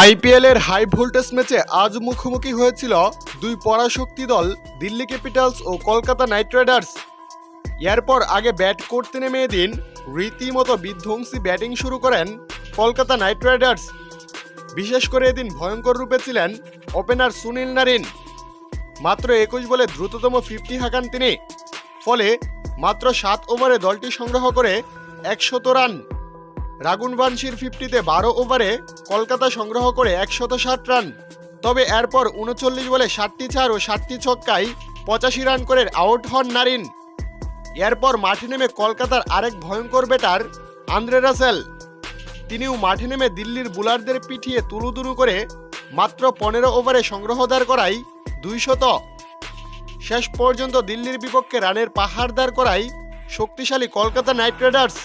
IPL এর high voltage ম্যাচে আজ মুখোমুখি হয়েছিল দুই পরাশক্তি দল, দিল্লি ক্যাপিটালস ও কলকাতা নাইট রাইডার্স। এরপর আগে ব্যাট করতে নেমে এদিন রীতিমতো বিধ্বংসী ব্যাটিং শুরু করেন কলকাতা নাইট রাইডার্স। বিশেষ করে এদিন ভয়ঙ্কর রূপে ছিলেন ওপেনার সুনীল নারিন। মাত্র একুশ বলে দ্রুততম ফিফটি হাঁকান তিনি। ফলে মাত্র সাত ওভারে দলটি সংগ্রহ করে একশত রান। রাগুন বানশির ফিফটিতে বারো ওভারে কলকাতা সংগ্রহ করে একশত ষাট রান। তবে এরপর উনচল্লিশ বলে ষাটটি চার ও ষাটটি ছক্কায় পঁচাশি রান করে আউট হন নারিন। এরপর মাঠে নেমে কলকাতার আরেক ভয়ঙ্কর ব্যাটার, আন্দ্রে রাসেল। তিনিও মাঠে নেমে দিল্লির বুলারদের পিঠিয়ে তুলুতুলু করে মাত্র পনেরো ওভারে সংগ্রহ দাঁড় করাই দুইশত। শেষ পর্যন্ত দিল্লির বিপক্ষে রানের পাহাড় দাঁড় করাই শক্তিশালী কলকাতা নাইট রাইডার্স।